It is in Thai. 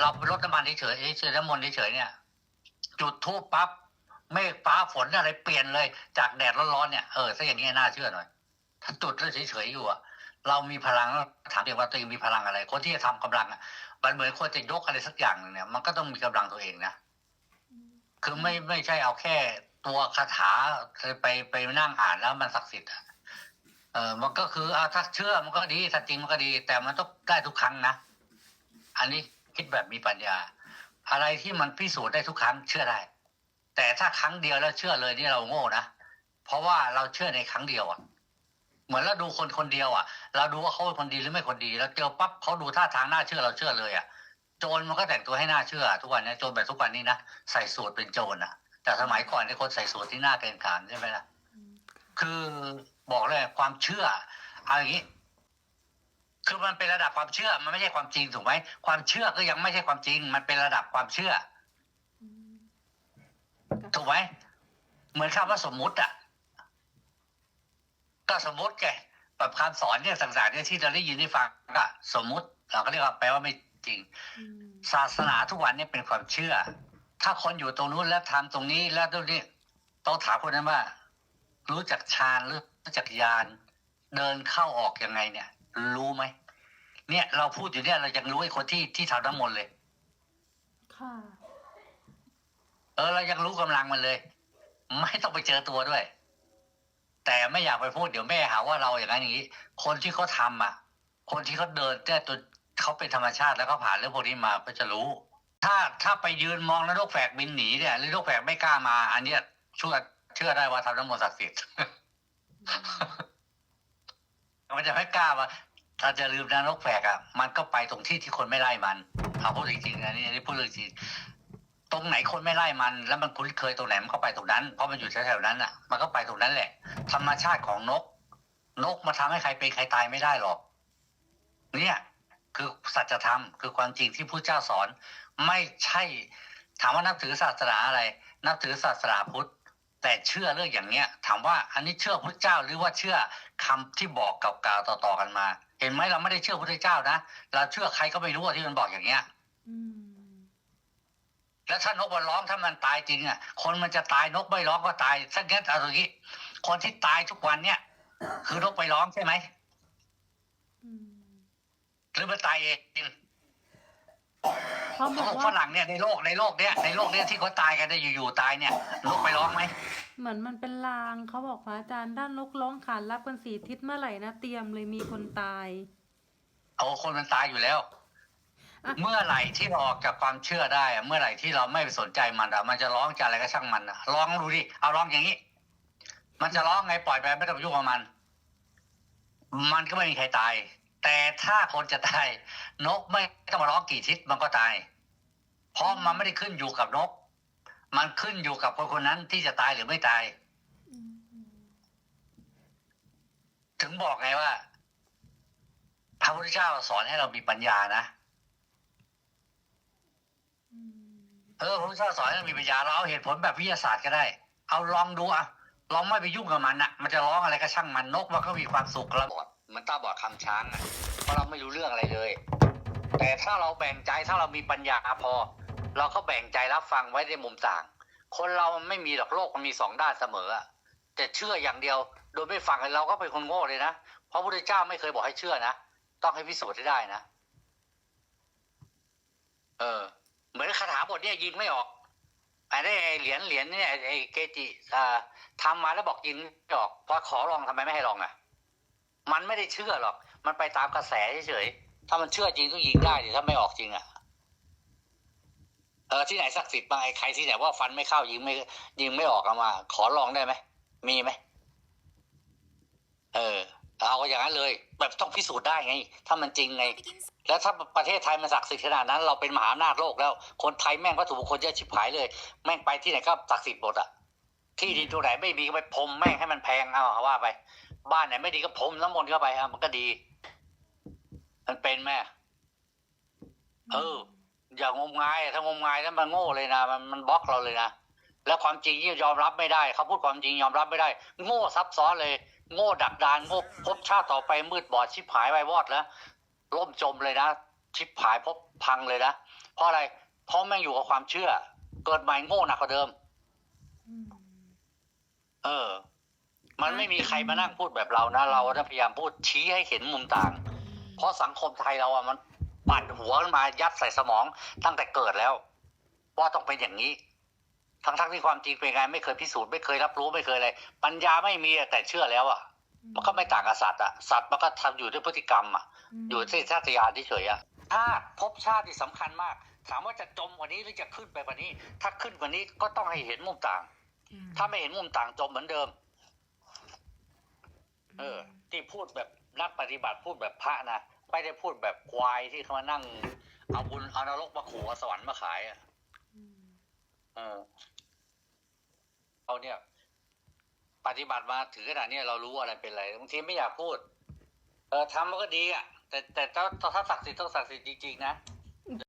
เราไปรดน้ำมันเฉยเฉยน้ำมนต์เฉยเนี่ย จุดทูปปั๊บเมฆฟ้าฝนอะไรเปลี่ยนเลย จากแดดร้อนๆเนี่ยเออถ้าอย่างนี้น่าเชื่อหน่อย ถ้าจุดแล้วเฉยๆอยู่อะเรามีพลังถามเองว่าตัวเองมีพลังอะไร คนที่จะทำกำลังอะมันเหมือนคนจะยกอะไรสักอย่างหนึ่งเนี่ย มันก็ต้องมีกำลังตัวเองนะคือไม่ไม่ใช่เอาแค่ตัวคาถาไปไปนั่งอ่านแล้วมันศักดิ์สิทธิ์อะเออมันก็คืออาถ้าเชื่อมันก็ดีถ้าจริงมันก็ดี แต่มันต้องได้ทุกครั้งนะอันนี้ คิดแบบมีปัญญา อะไรที่มันพิสูจน์ได้ทุกครั้งเชื่อได้ แต่ถ้าครั้งเดียวแล้วเชื่อเลยนี่เราโง่นะเพราะว่าเราเชื่อในครั้งเดียวอะเหมือนเราดูคนคนเดียวอะ เราดูว่าเขาเป็นคนดีหรือไม่คนดีแล้วเจอปั๊บเขาดูท่าทางน่าเชื่อเราเชื่อเลยอะโจรมันก็แต่งตัวให้น่าเชื่อ ทุกวันนี้โจรแบบทุกวันนี้นะใส่สูทเป็นโจรอะ แต่สมัยก่อนในยคนใส่สูทที่หน้าเกรงขามใช่ไหมล่ะคือบอกเลยความเชื่อเอาอย่างนี้ คือมันเป็นระดับความเชื่อ มันไม่ใช่ความจริงถูกไหมความเชื่อก็ยังไม่ใช่ความจริง มันเป็นระดับความเชื่อ ถูกไหมเหมือนคำว่าสมมุติอะก็สมมุติไงแบบคำสอนเนี่ยต่างๆเนี่ยที่เราได้ยินได้ฟังก็สมมุติ เราก็เรียกว่าแปลว่าไม่จริง ศาสนาทุกวันเนี่ยเป็นความเชื่อ ถ้าคนอยู่ตรงนู้นแล้วทำตรงนี้แล้วตรงนี้ต้องถามคนนั้นว่า รู้จักฌานหรือรู้จักญาณเดินเข้าออกยังไงเนี่ย รู้ไหม เนี่ยเราพูดอยู่เนี่ยเรายังรู้ไอ้คนที่ที่ทำน้ำมนต์เลย ค่ะ เออ เรายังรู้กำลังมันเลย ไม่ต้องไปเจอตัวด้วย แต่ไม่อยากไปพูดเดี๋ยวแม่หาว่าเราอย่างนั้นอย่างนี้ คนที่เขาทำอะ คนที่เขาเดินแต่ตัวเขาเป็นธรรมชาติแล้วเขาผ่านเรื่องพวกนี้มาก็จะรู้ ถ้าถ้าไปยืนมองแล้วนกแฝกบินหนีเนี่ยหรือนกแฝกไม่กล้ามา อันเนี้ยเชื่อเชื่อได้ว่าทำน้ำมนต์ศักดิ์สิทธิ์มันจะไม่กล้าว่า ถ้าจะลืมนะนกแฝกอะ มันก็ไปตรงที่ที่คนไม่ไล่มันเอาพูดจริงๆนะนี่อันนี้พูดเรื่องจริงตรงไหนคนไม่ไล่มัน แล้วมันคุ้นเคยตรงไหนมันก็ไปตรงนั้น เพราะมันอยู่แถวๆนั้นอะ มันก็ไปตรงนั้นแหละ ธรรมชาติของนก นกมาทำให้ใครเป็นใครตายไม่ได้หรอก เนี่ย คือสัจธรรมคือความจริงที่พระเจ้าสอน ไม่ใช่ ถามว่านับถือศาสนาอะไร นับถือศาสนาพุทธ แต่เชื่อเรื่องอย่างเนี้ยถามว่าอันนี้เชื่อพระเจ้าหรือว่าเชื่อคำที่บอกกับกล่าวต่อๆกันมา เห็นไหมเราไม่ได้เชื่อพระเจ้านะเราเชื่อใครก็ไม่รู้อะที่มันบอกอย่างเนี้ยอืมแล้วถ้านกมันร้องถ้ามันตายจริงอะ คนมันจะตายนกไม่ร้องก็ตายสักงั้นเอาตรงนี้ คนที่ตายทุกวันเนี่ย คือนกไปร้องใช่ไหมอืมหรือมันตายเอง เขาบเขาอกบอกฝว่ารั่งเนี่ยในโลกในโลกเนี้ยในโลกเนี้ยที่เขาตายกันได้อยู่ๆตายเนี่ยนกไปร้องไหมเหมือนมันเป็นลางเขาบอกว่าอาจารย์ด้านนกร้องขานรับกันสี่ทิศเมื่อไหร่นะเตรียมเลยมีคนตาย เอาคนมันตายอยู่แล้ว อะ เมื่อไหร่ที่เราออกจากความเชื่อได้อะเมื่อไหร่ที่เราไม่ไปสนใจมันอะมันจะร้องจะอะไรก็ช่างมันอะร้องดูดิเอาร้องอย่างนี้ มันจะร้องไงปล่อยไปไม่ต้องไปยุ่งกับมัน มันก็ไม่มีใครตาย แต่ถ้าคนจะตายนกไม่ต้องมาร้องกี่ทิศมันก็ตาย เพราะมันไม่ได้ขึ้นอยู่กับนก มันขึ้นอยู่กับคนคนนั้นที่จะตายหรือไม่ตาย ถึงบอกไงว่าพระพุทธเจ้าสอนให้เรามีปัญญานะเออพระพุทธเจ้าสอนให้เรามีปัญญาเราเอาเหตุผลแบบวิทยาศาสตร์ก็ได้ เอาลองดูอะลองไม่ไปยุ่งกับมันอะมันจะร้องอะไรก็ช่างมันนกมันก็มีความสุขแล้วบด เหมันตาบอดคำช้างอะเพราะเราไม่รู้เรื่องอะไรเลย แต่ถ้าเราแบ่งใจถ้าเรามีปัญญาพอ เราก็แบ่งใจรับฟังไว้ในมุมต่าง คนเรามันไม่มีหรอกโลกมันมีสองด้านเสมอแต่เชื่ออย่างเดียว โดยไม่ฟังเราก็เป็นคนโง่เลยนะเพราะพระพุทธเจ้าไม่เคยบอกให้เชื่อนะต้องให้พิสูจน์ให้ได้นะเออ เหมือนคาถาบทเนี่ยยิงไม่ออกไอ้ได้ไอ้เหรียญเหรียญเนี่ยไอ้เกจิอ่าทำมาแล้วบอกยิงไม่ออกพอขอลองทำไมไม่ให้ลองอะ มันไม่ได้เชื่อหรอก มันไปตามกระแสเฉยๆ ถ้ามันเชื่อจริงต้องยิงได้ดิถ้าไม่ออกจริงอะ เออที่ไหนศักดิ์สิทธิ์บ้างไอ้ใครที่ไหนว่าฟันไม่เข้ายิงไม่ ยิงไม่ออกเอามา ขอลองได้ไหมมีไหมเออเอาอย่างนั้นเลย แบบต้องพิสูจน์ได้ไง ถ้ามันจริงไง แล้วถ้าประเทศไทยมันศักดิ์สิทธิ์ขนาดนั้น เราเป็นมหาอำนาจโลกแล้ว คนไทยแม่งก็ถูกคคลเยอะชิบหายเลย แม่งไปที่ไหนก็ศักดิ์สิทธิ์หมดอะที่ดินตรงไหนไม่มีก็ไปพรมแม่งให้มันแพงเอาว่าไป บ้านไหนไม่ดีก็พรมน้ำมนต์เข้าไปอะมันก็ดี มันเป็นแม่เออ อย่างงมงายถ้างมงายแล้วมันโง่เลยนะมันมันบล็อกเราเลยนะแล้วความจริงที่ยอมรับไม่ได้เขาพูดความจริงยอมรับไม่ได้ โง่ซับซ้อนเลย โง่ดักดานโง่ภพบชาติต่อไปมืดบอดชิบหายไปวอดแล้วล่มจมเลยนะชิบหายเพราะพังเลยนะเพราะอะไรเพราะแม่งอยู่กับความเชื่อ เกิดใหม่โง่หนักกว่าเดิมอืมเออ มันไม่มีใครมานั่งพูดแบบเรานะเรานะพยายามพูดชี้ให้เห็นมุมต่าง เพราะสังคมไทยเราอะมันปั่นหัวมันมายัดใส่สมองตั้งแต่เกิดแล้ว ว่าต้องเป็นอย่างนี้ทั้งทั้งๆที่ความจริงเป็นไงไม่เคยพิสูจน์ไม่เคยรับรู้ไม่เคยอะไรปัญญาไม่มีอะแต่เชื่อแล้วอะ มันก็ไม่ต่างกับสัตว์อะสัตว์มันก็ทำอยู่ด้วยพฤติกรรมอะมอยู่ที่ชาติยานเฉยๆอะชาติภพชาติที่สำคัญมาก ถามว่าจะจมกว่านี้หรือจะขึ้นไปกว่านี้ ถ้าขึ้นกว่านี้ก็ต้องให้เห็นมุมต่างอืมถ้าไม่เห็นมุมต่างจมเหมือนเดิม เออ ที่พูดแบบนักปฏิบัติพูดแบบพระนะไม่ได้พูดแบบควายที่เขามานั่ง เอาบุญเอานรกมาขู่เอาสวรรค์มาขายอะอืมเออเราเนี่ย ปฏิบัติมาถึงขนาดเนี้ยเรารู้อะไรเป็นอะไรบางทีไม่อยากพูด เออทำมันก็ดีอะ แต่แต่ถ้าถ้าศักดิ์สิทธิ์ต้องศักดิ์สิทธิ์จริงๆนะอ